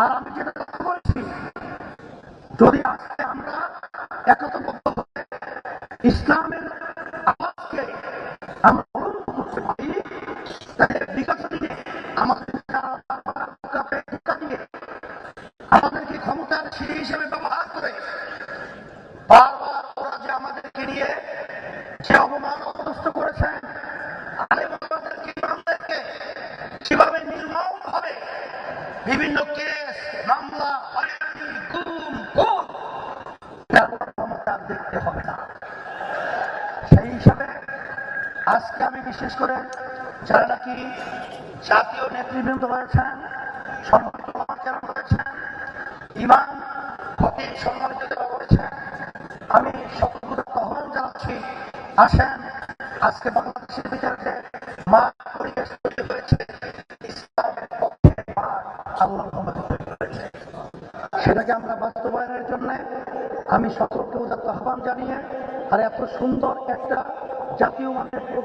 আর আমি যেটা কথা বলছি যদি আজকে আমরা একতাবদ্ধ হয়ে ইসলামের আওয়াজকে আমরা করতে পারি ধোঁকা দিয়ে আমাদেরকে ক্ষমতার সিঁড়ি হিসেবে ব্যবহার করে বারবার যে আমাদেরকে নিয়ে যে অপমান অপদস্থ করেছেন কীভাবে নির্মম হবে বিভিন্ন কেস মামলা দেখতে হবে না সেই হিসাবে আজকে আমি বিশেষ করে যারা নাকি জাতীয় নেতৃবৃন্দ রয়েছেন, সম্মানিত কেন রয়েছেন ইমান ফকির সম্মানিত যারা রয়েছেন, আমি সকলকে আহ্বান জানাচ্ছি, আসেন, আজকে বাংলাদেশের যে মাঠ পরিবেশ তৈরি হয়েছে, ইসলামের পক্ষে মাঠ আল্লাহ তৈরি সেটাকে আমরা বাস্তবায়নের জন্য আমি সকলকে উদাত্ত আহ্বান জানিয়ে, আর এত সুন্দর একটা জাতীয় মানের